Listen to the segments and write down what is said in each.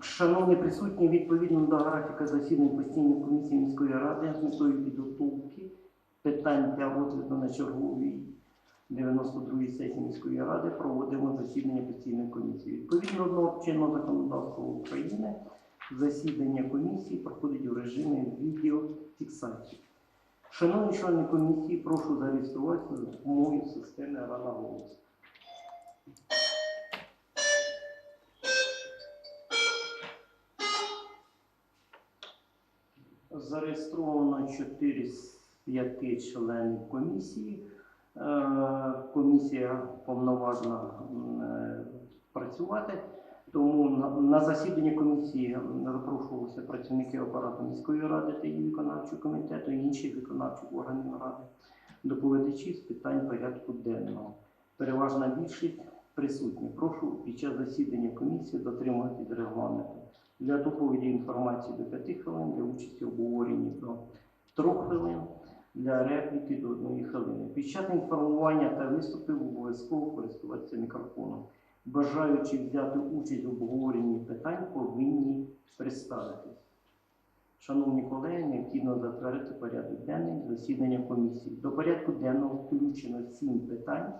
Шановні присутні, відповідно до графіка засідань постійної комісії міської ради з метою підготовки питань для розгляду на черговій 92-ї сесії міської ради проводимо засідання постійної комісії. Відповідно до чинного законодавства України засідання комісії проходить у режимі відеофіксації. Шановні члени комісії, прошу зареєструватися за допомогою системи Рада голосу. Зареєстровано 4 з 5 членів комісії. Е, Комісія повноважена м, е, працювати. Тому на, засідання комісії запрошувалися працівники апарату міської ради та її виконавчого комітету і інших виконавчих органів ради, доповідачі з питань порядку денного. Переважна більшість присутні. Прошу під час засідання комісії дотримуватись регламенту. Для доповіді інформації до 5 хвилин, для участі в обговоренні до 3 хвилин, для репліки до 1 хвилини. Під час інформування та виступів обов'язково користуватися мікрофоном. Бажаючи взяти участь в обговоренні питань, повинні представитись. Шановні колеги, необхідно затвердити порядок денний засідання комісії. До порядку денного включено сім питань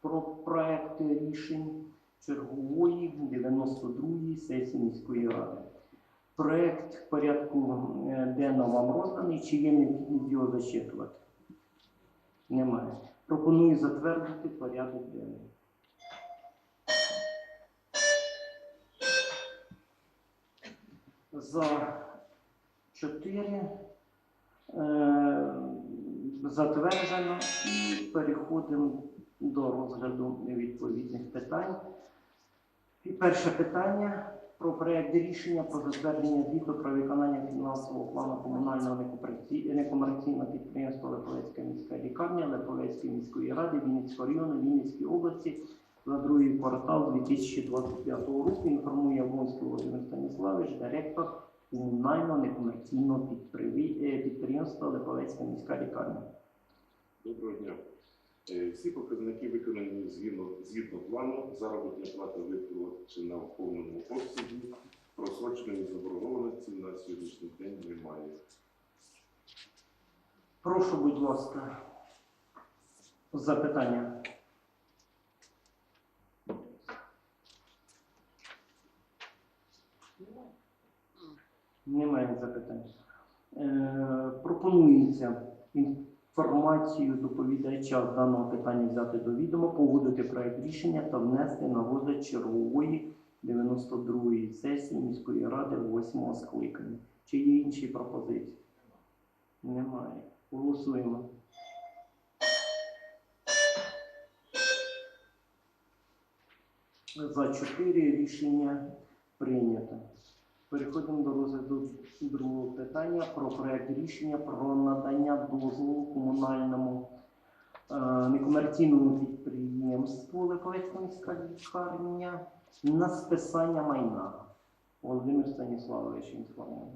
про проекти рішень чергової 92-ї сесії міської ради. Проект порядку е, денного вам розданий. Чи є необхідність його зачитувати? Немає. Пропоную затвердити порядок денний. За 4 затверджено і переходимо до розгляду відповідних питань. І перше питання про проект рішення про затвердження звіту про виконання фінансового плану комунального некомерційного підприємства Липовецька міська лікарня Липовецької міської ради Вінницького району Вінницької області за другий квартал 2025 року. Інформує Волонський Володимир Станіславович, директор комунального некомерційного е, підприємства Липовецька міська лікарня. Доброго дня. Е, Всі показники виконані згідно, згідно плану, заробітна плата виплачена в повному обсязі, просроченої заборгованості на сьогоднішній день немає. Прошу, будь ласка, запитання. Немає запитань. Е, пропонується інформацію доповідача з даного питання взяти до відома, погодити проект рішення та внести на розгляд чергової 92-ї сесії міської ради 8 скликання. Чи є інші пропозиції? Немає. Голосуємо. За 4 рішення прийнято. Переходимо до розгляду другого питання про проект рішення про надання дозволу комунальному е, некомерційному підприємству Липовецька міська лікарня на списання майна. Володимир Станіславович інформує.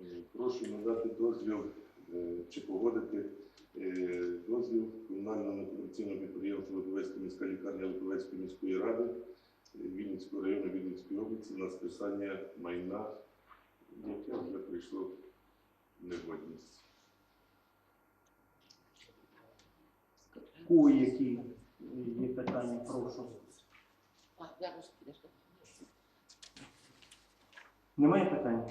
Е, Прошу надати дозвіл е, чи погодити дозвіл комунального некомерційного підприємства Липовецька міська лікарня Липовецької міської ради Вінницького району Вінницької області на списання майна, яке вже прийшло в негодність. У які є питання, прошу. Немає питань?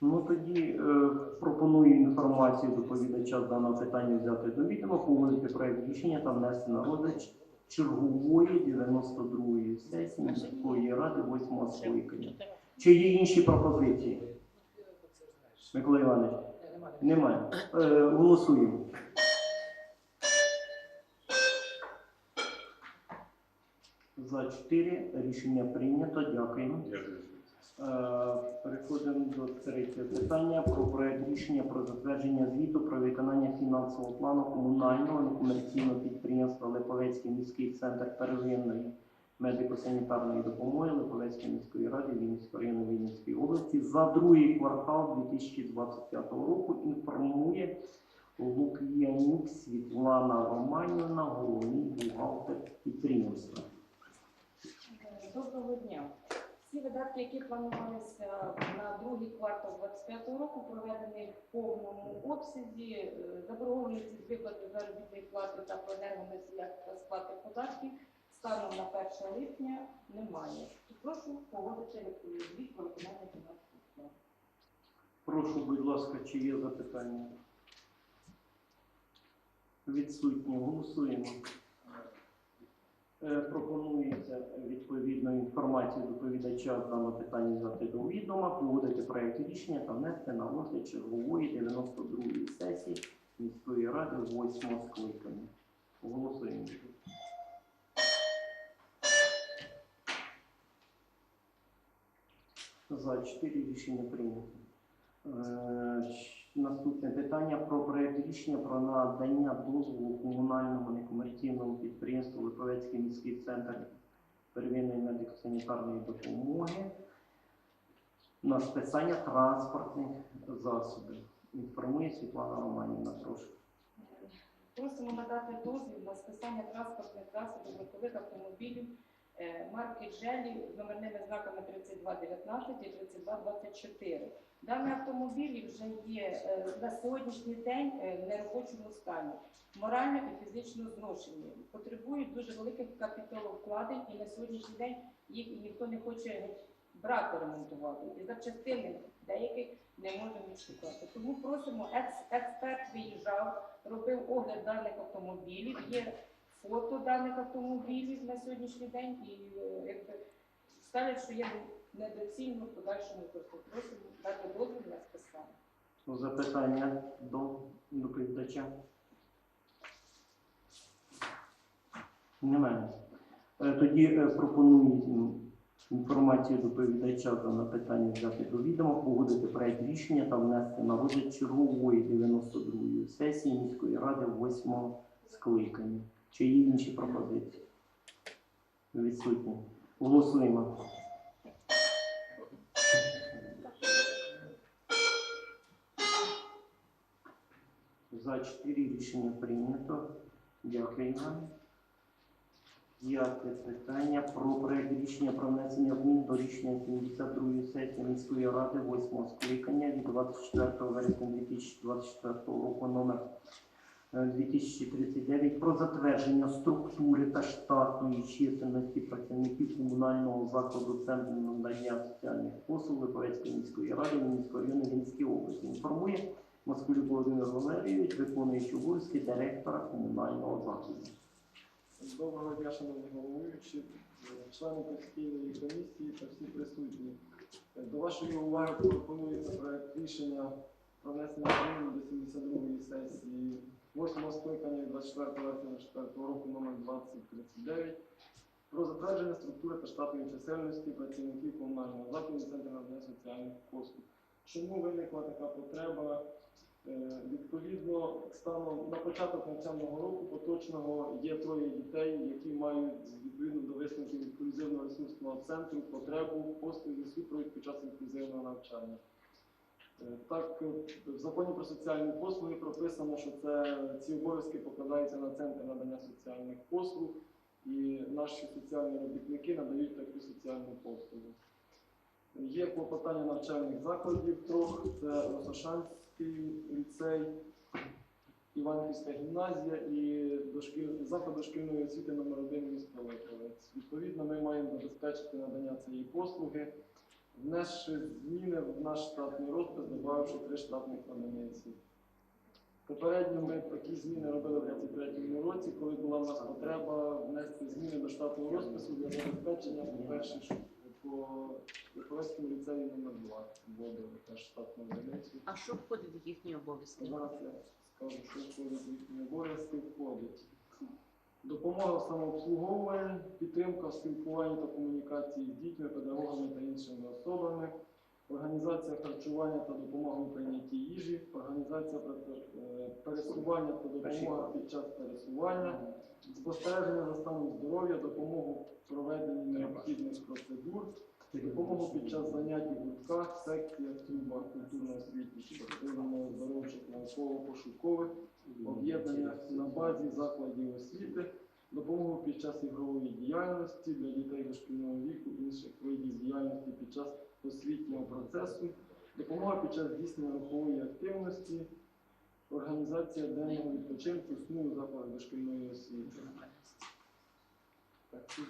Ну тоді е, пропоную інформацію доповідача з даного питання взяти до відома, погодити проект рішення та внести на розгляд чергової 92-ї сесії міської ради 8 скликання. Чи є інші пропозиції? Микола Іванович? Немає. Е, голосуємо. За 4 рішення прийнято. Дякуємо. Е, Переходимо до третього питання про проект рішення про затвердження звіту про виконання фінансового плану комунального некомерційного підприємства Липовецький міський центр первинної медико-санітарної допомоги Липовецької міської ради Вінницького району Вінницької області за другий квартал 2025 року інформує Лук'янюк Світлана Романівна, головний бухгалтер підприємства. Доброго дня. Всі видатки, які планувалися на другий квартал 2025 року, проведені в повному обсязі. Е, Заборгованості з виплати заробітної плати та енергоносіях та сплати податків станом на 1 липня немає. Прошу погодити звіт про виконання фінансових планів. Прошу, будь ласка, чи є запитання? Відсутні. Голосуємо. Е, Пропонується відповідну інформацію доповідача даного питання взяти до відома, погодити проєкт рішення та внести на розгляд чергової 92-ї сесії міської ради 8 скликання. Голосуємо. За 4 рішення прийнято. Наступне питання про проект рішення про надання дозволу комунальному некомерційному підприємству Липовецький міський центр первинної медико-санітарної допомоги на списання транспортних засобів. Інформує Світлана Романівна, прошу. Просимо надати дозвіл на списання транспортних засобів легкових автомобілів марки Джелі з номерними знаками 3219 і 3224. Дані автомобілі вже є е, на сьогоднішній день е, в неробочому стані, морально і фізично зношені, потребують дуже великих капіталовкладень і на сьогоднішній день їх ніхто не хоче брати ремонтувати. І запчастини деяких не можемо відшукати. Тому просимо, екс- експерт виїжджав, робив огляд даних автомобілів, є фото даних автомобілів на сьогоднішній день і е, якби ставлять, що є недоцільно в подальшому використовувати. Просимо дати дозвіл на списання. Запитання до доповідача. Немає. Е, Тоді е, пропоную інформацію доповідача на питання взяти до відома, погодити проект рішення та внести на розгляд чергової 92-ї сесії міської ради 8 скликання. Чи є інші пропозиції? Відсутні. Голосуємо. За 4 рішення прийнято. Дякую вам. П'яте питання про проект рішення про внесення змін до рішення 72-ї сесії міської ради 8 скликання від 24 вересня 2024 року номер 2039 про затвердження структури та штатної чисельності працівників комунального закладу Центру надання соціальних послуг Липовецької міської ради Мінського району Вінської області. Інформує Москвилюк Володимир Валерійович, виконуючий обов'язки директора комунального закладу. Доброго дня, шановні головуючі, члени постійної комісії та всі присутні. До вашої уваги пропонується проект рішення про внесення до 72-ї сесії 8 скликання 24 вересня 2024 року номер 2039 про затвердження структури та штатної чисельності працівників комунального закладу Центру надання соціальних послуг. Чому виникла така потреба? Е, Відповідно, станом на початок навчального року поточного є троє дітей, які мають відповідно до висновків інклюзивного ресурсного центру потребу в послугі супровід під час інклюзивного навчання. Так, е, в законі про соціальні послуги прописано, що це ці обов'язки покладаються на центр надання соціальних послуг, і наші соціальні робітники надають таку соціальну послугу. Є клопотання навчальних закладів трьох, це Росошанський ліцей, Іванківська гімназія і дошкіль... заклад дошкільної освіти номер 1 міста Липовець. Відповідно, ми маємо забезпечити надання цієї послуги, внесши зміни в наш штатний розпис, додавши три штатних одиниці. Попередньо ми такі зміни робили в 2023 році, коли була в нас потреба внести зміни до штатного розпису для забезпечення, по-перше, по Липовецькому ліцеї номер 2 вводили теж штатну одиницю. А що входить в їхні обов'язки? Зараз я скажу, що входить в їхні обов'язки входить. Допомога в самообслуговуванні, підтримка в спілкуванні та комунікації з дітьми, педагогами та іншими особами, організація харчування та допомога у прийнятті їжі, організація е, пересування та допомога під час пересування, спостереження за станом здоров'я, допомогу в проведенні необхідних процедур, Допомогу під час занять у гуртках, секціях, клубах культурно-освітніх, спортивно-оздоровчих, науково-пошукових, об'єднаннях на базі закладів освіти, допомогу під час ігрової діяльності для дітей дошкільного віку, інших видів діяльності під час освітнього процесу, допомога під час здійснення рухової активності, організація денного відпочинку, сну у закладах дошкільної освіти. Так,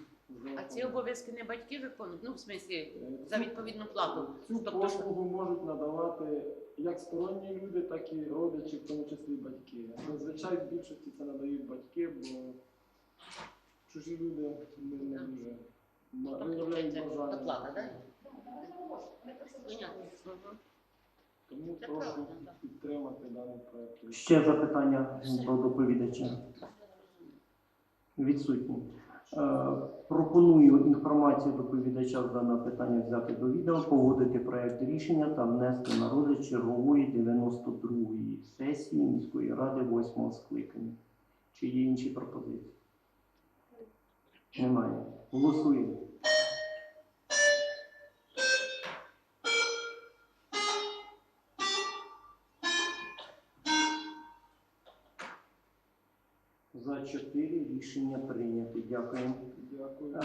А ці обов'язки не батьки виконують? Ну, в смислі, Е, за відповідну плату. Цю Тобто, послугу можуть надавати як сторонні люди, так і родичі, в тому числі батьки. Зазвичай в більшості це надають батьки, бо чужі люди не, дуже Тобто виявляють бажання. доплата, так? Тому прошу підтримати даний проект. Ще запитання до доповідача. Відсутні. Е, Пропоную інформацію доповідача з даного питання взяти до відео, погодити проєкт рішення та внести на розгляд чергової 92-ї сесії міської ради 8 скликання. Чи є інші пропозиції? Немає. Голосуємо. За 4 рішення прийнято. Дякую. Дякую. Е,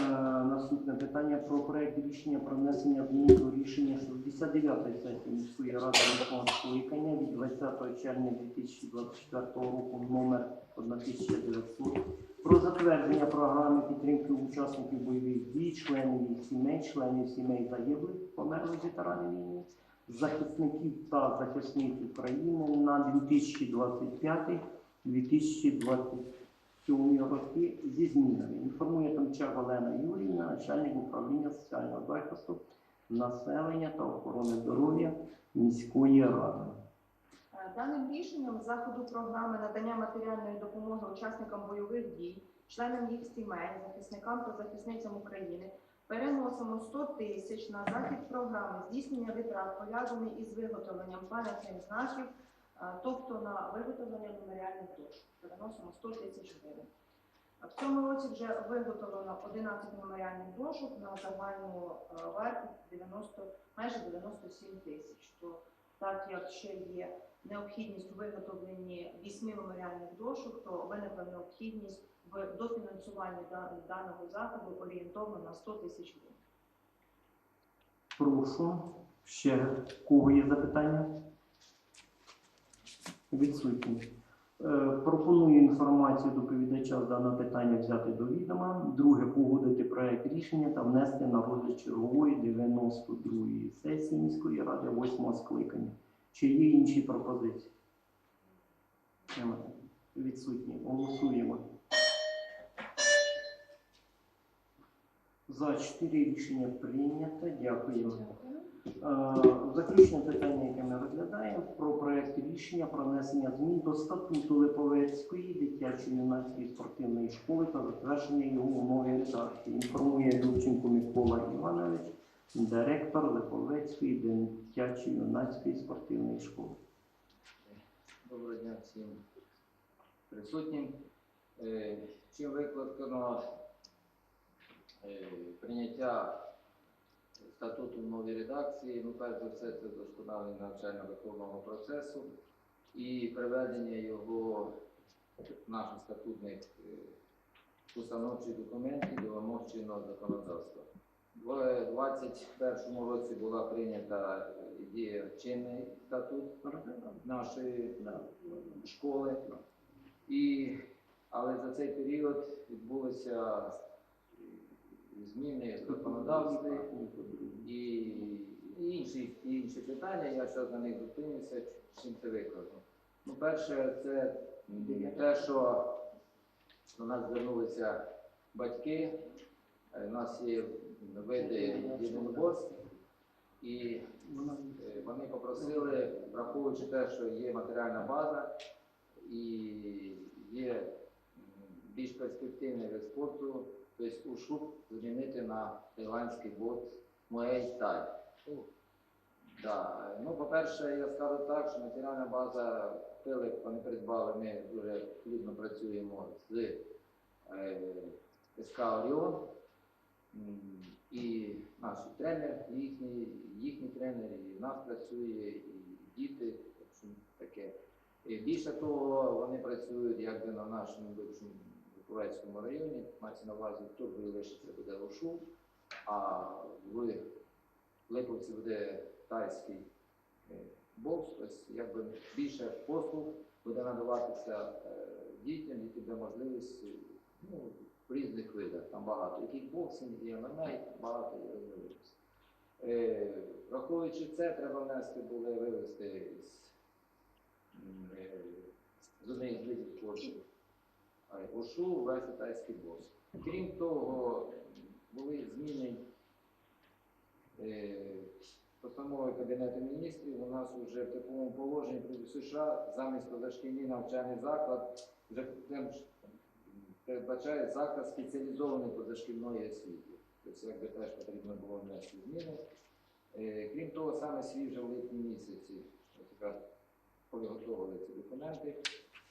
Наступне питання про проект рішення про внесення змін до рішення 69-ї сесії міської ради міського скликання від 20 червня 2024 року номер 1900 про затвердження програми підтримки учасників бойових дій, членів їх сімей, членів сімей загиблих, померлих ветеранів війни, захисників та захисниць України на 2025-2027 цього роки зі змінами. Інформує Томчак Олена Юрійовна, начальник управління соціального захисту населення та охорони здоров'я міської ради. Е, Даним рішенням заходу програми надання матеріальної допомоги учасникам бойових дій, членам їх сімей, захисникам та захисницям України переносимо 100 тисяч на захід програми здійснення витрат, пов'язаних із виготовленням пам'ятних знаків, тобто на виготовлення меморіальних дошок. Переносимо 100 тисяч гривень. В цьому році вже виготовлено 11 меморіальних дошок на загальну е, вартість 90, майже 97 тисяч. То так як ще є необхідність у виготовленні вісьми меморіальних дошок, то виникла необхідність в дофінансуванні даного заходу орієнтовно на 100 тисяч гривень. Прошу. Ще кого є запитання? Відсутні. Е, Пропоную інформацію доповідача з даного питання взяти до відома. Друге, погодити проект рішення та внести на розгляд чергової 92-ї сесії міської ради 8 скликання. Чи є інші пропозиції? Немає. Відсутні. Голосуємо. За 4 рішення прийнято. Дякую. Е, Заключне питання, яке ми розглядаємо, про проект рішення про внесення змін до статуту Липовецької дитячої юнацької спортивної школи та затвердження його у новій редакції. Інформує Любченко Микола Іванович, директор Липовецької дитячої юнацької спортивної школи. Доброго дня всім присутнім. Е, Чим викликано е, прийняття статуту в новій редакції, ну, перш за все, це вдосконалення навчально-виховного процесу і приведення його наших статутних е, установчих документів до вимог чинного законодавства. В 2021 році була прийнята е, діє чинний статут нашої школи. І, але за цей період відбулися зміни в і, інші, інші питання. Я зараз на них зупинюся, чим це викликано. Ну, перше, це те, що до нас звернулися батьки. Е, У нас є види єдиноборств, і Е, Вони попросили, враховуючи те, що є матеріальна база і є більш перспективний вид спорту, тобто УШУП змінити на тайландський бот Muay. Да. Ну, по-перше, я скажу так, що матеріальна база купили, вони придбали, ми дуже плідно працюємо з е, СК Оріон. І наш тренер, їхній, їхній тренер, і в нас працює, і діти. в общем, таке. І більше того, вони працюють якби на нашому бившому Турецькому районі. Мається на увазі, тут лишиться буде Ошу, а в Липовці буде тайський е, бокс, тобто якби більше послуг буде надаватися е, дітям, які буде можливість е, ну, в різних видах. Там багато і кікбоксинг, і ММА, і багато є. Е, Враховуючи це, треба внести були вивести з, однієї з видів е, ОШУ весь тайський бокс. Крім того, були зміни е, постановою Кабінету міністрів. У нас вже в такому положенні проти США замість позашкільний навчальний заклад вже передбачає заклад спеціалізованої позашкільної освіти. Тобто, якби теж потрібно було внести зміни. Е, Крім того, саме свіже в липні місяці, якраз підготовили ці документи.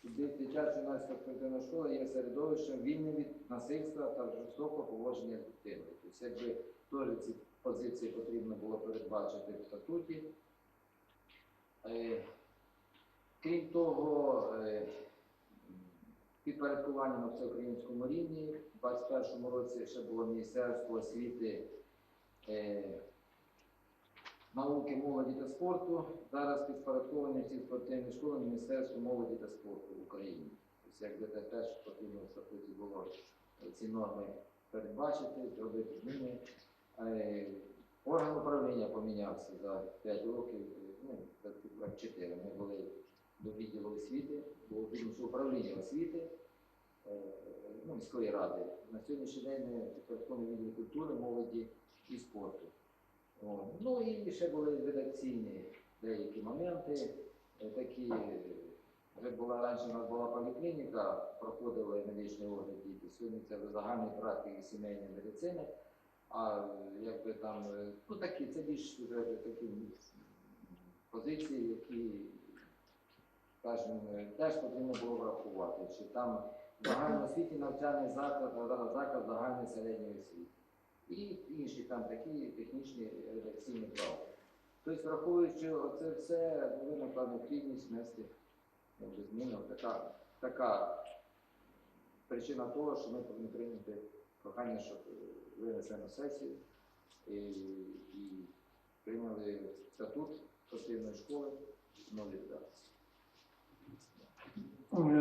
Дитяча юнацька спортивна школа є середовищем вільним від насильства та жорстокого поводження з дитиною. Тобто, якби теж ці позиції потрібно було передбачити в статуті. Е, Крім того, е, підпорядкування на всеукраїнському рівні. У 2021 році ще було Міністерство освіти, е, науки, молоді та спорту. Зараз підпорядковані ці спортивні школи Міністерству молоді та спорту в Україні. Тобто, якби те теж потрібно в статуті було ці норми передбачити, зробити зміни. Е, Орган управління помінявся за 5 років, ну, за 4. Ми були до відділу освіти, було відділу управління освіти е, ну, міської ради. На сьогоднішній день ми підпорядкований відділ культури, молоді і спорту. О, Ну і ще були редакційні деякі моменти, е, такі. е, Вже була раніше у нас була поліклініка, проходили медичний огляд діти. Сьогодні це загальні практики сімейної медицини. А якби там, е, ну такі, це більш вже такі позиції, які, скажімо, теж потрібно було врахувати. Чи там загальноосвітній навчальний заклад, заклад загальної середньої освіти. І інші там такі технічні редакційні правила. Тобто, враховуючи оце все, виникла необхідність внести якби, зміни. Така, така причина того, що ми повинні прийняти прохання, щоб винесли на сесію і, і прийняли статут спортивної школи в новій редакції.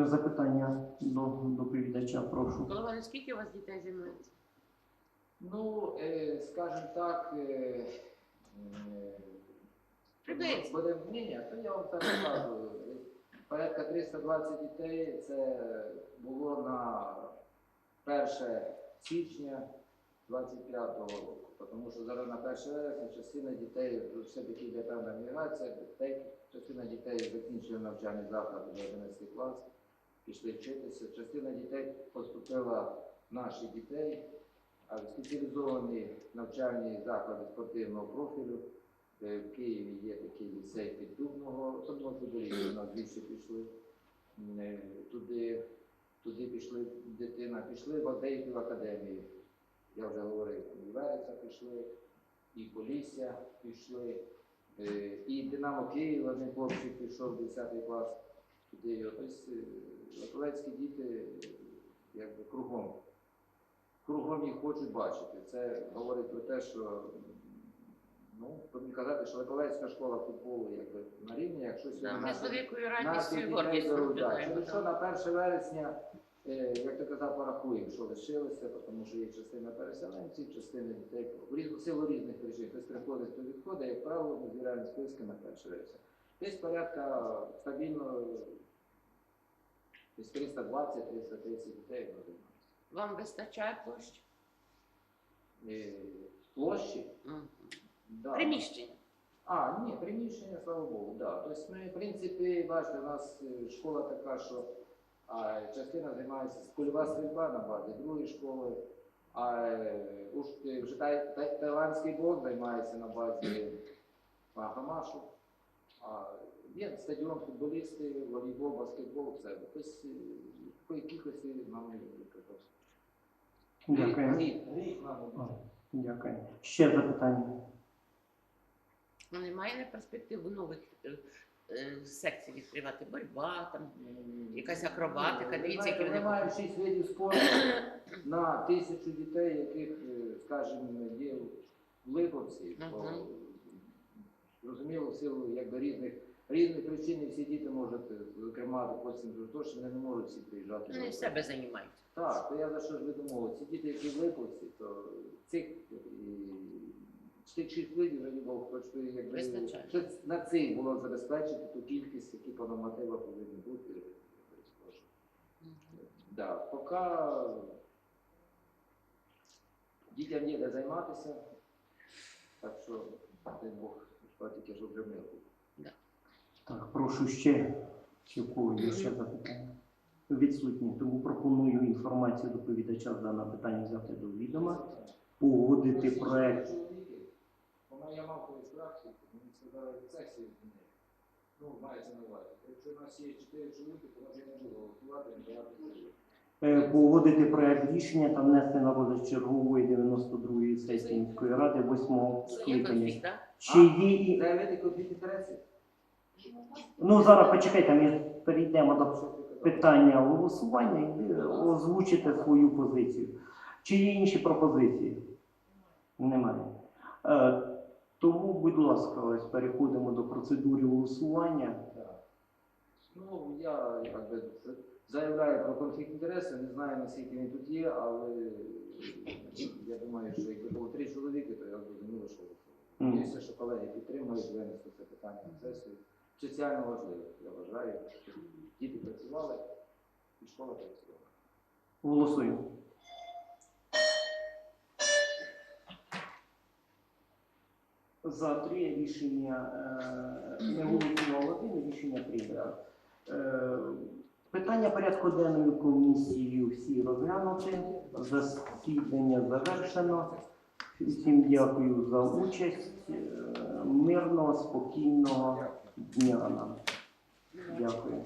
Запитання до доповідача, прошу. Голова, скільки у вас дітей займається? Ну, е, скажімо так, е, е, Приблизно. буде ні, то я вам так скажу. Порядка 320 дітей це було на 1 січня 25-го року. Тому що зараз на 1 вересня частина дітей все-таки йде певна міграція, частина дітей закінчила навчальний заклад вже 11 клас, пішли вчитися. Частина дітей поступила наших дітей, спеціалізовані навчальні заклади спортивного профілю. Е, В Києві є такий ліцей піддубного, особливо футболісти у нас більше пішли. Е, Туди, туди пішли дитина, пішли в деякі академії. Я вже говорив, Вереса пішли, і Полісся пішли, е, і Динамо Київ один хлопчик пішов 10 клас туди. Ось Лаковецькі діти якби кругом кругом хочуть бачити. Це говорить про те, що ну, повинні казати, що Липовецька школа футболу якби на рівні, якщо сьогодні Ми з великою радістю і гордістю наблюдаємо. Через на 1 вересня, е, як ти казав, порахуємо, що лишилося, тому що є частина переселенців, частина дітей в силу різних причин. Хтось приходить, хто відходить, як правило, ми збираємо списки на 1 вересня. Десь порядка стабільно десь 320-330 дітей може бути. Вам вистачає площі? Е, площі. Мгм. Да. Приміщення. А, ні, приміщення, слава Богу, да. Тобто ми, в принципі, бачите, у нас е, школа така, що а, частина займається кульова стрільба на базі другої школи, а е, уж е, вже тай, тай, тайландський блок займається на базі Магамашу. А є стадіон, футболісти, волейбол, баскетбол, все. Тобто е, такої кількості нам не. Дякую. Дякую. Ще запитання. Ну, немає на перспективу нових е, е, відкривати? Боротьба, там, якась акробатика. Дивіться, які Ми вони маємо шість видів спорту на тисячу дітей, яких, е, скажімо, є в Липовці. Мгм. Зрозуміло, в силу якби, різних, різних причин не всі діти можуть, е, зокрема, потім тож вони не можуть всі приїжджати. вони на себе займаються. Так, то я за що ж видумав? Ці діти, які в Липовці, то цих шість видів Бог, хоч би якби на цих було забезпечити ту кількість, які по нормативах повинні бути. Да, поки дітям є де займатися, так що дай Бог, тільки щоб вже мир був. Так, прошу ще, чи в кого є ще запитання? Відсутні, тому пропоную інформацію доповідача з даного питання взяти до відома, погодити проект. Вона я мав колись практику, мені сказали сесію змінити. Ну, мається на увазі. Якщо у нас є чотири чоловіки, то може я не буду голосувати, не давати. Е, Погодити проект рішення та внести на розгляд чергової 92-ї сесії міської ради 8 Є скликання. Чи є і Заявити конфлікт інтересів? Ну зараз почекайте, ми перейдемо до питання голосування і ви озвучите свою позицію. Чи є інші пропозиції? Немає. Е, Тому, будь ласка, ось переходимо до процедури голосування. Ну, я якби заявляю про конфлікт інтересів, не знаю, наскільки він тут є, але я думаю, що якби було три чоловіки, то я зрозуміло, що Мгм. Надіюся, що колеги підтримують винести це питання на сесію. Соціально важливо, я вважаю, щоб діти працювали і школа працювала. Голосуємо. За три рішення е, не голосувало один, рішення прийнято. Е, Питання порядку денної комісії всі розглянуті. Засідання завершено. Всім дякую за участь. Е, Мирного, спокійного дня нам. Дякую.